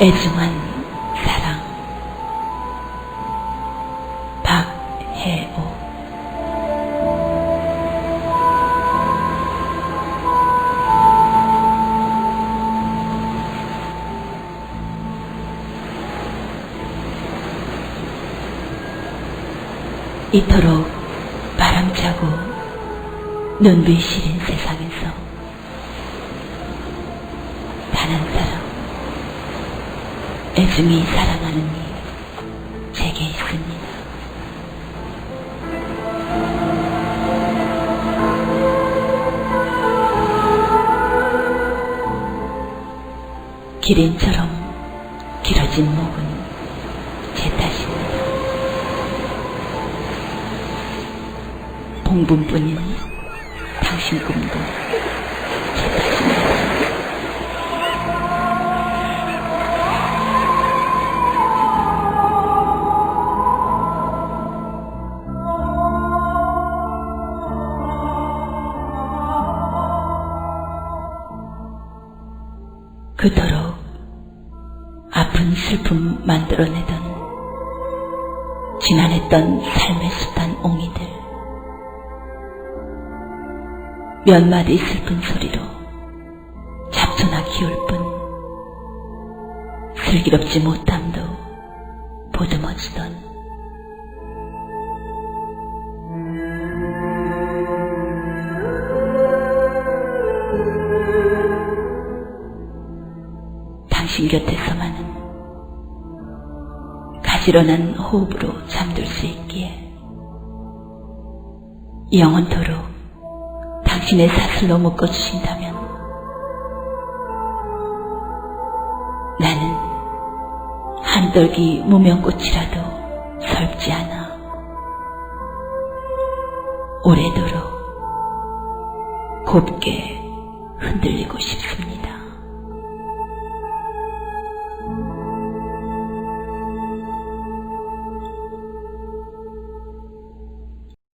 Edwin. 이토록 바람차고 눈비 시린 세상에서 단 한 사람 애증이 사랑하는 이 제게 있습니다. 기린처럼 길어진 목은 제 탓입니다. 봉분뿐인 당신 꿈도. 그토록 아픈 슬픔 만들어내던 지난했던 삶의 숱한 옹이들 몇 마디 슬픈 소리로 잡초나 키울 뿐 슬기롭지 못함도 보듬어주던 당신 곁에서만은 가지런한 호흡으로 잠들 수 있기에 영원토록 당신의 사슬로 묶어주신다면 나는 한떨기 무명꽃이라도 설지 않아 오래도록 곱게 흔들리고 싶습니다.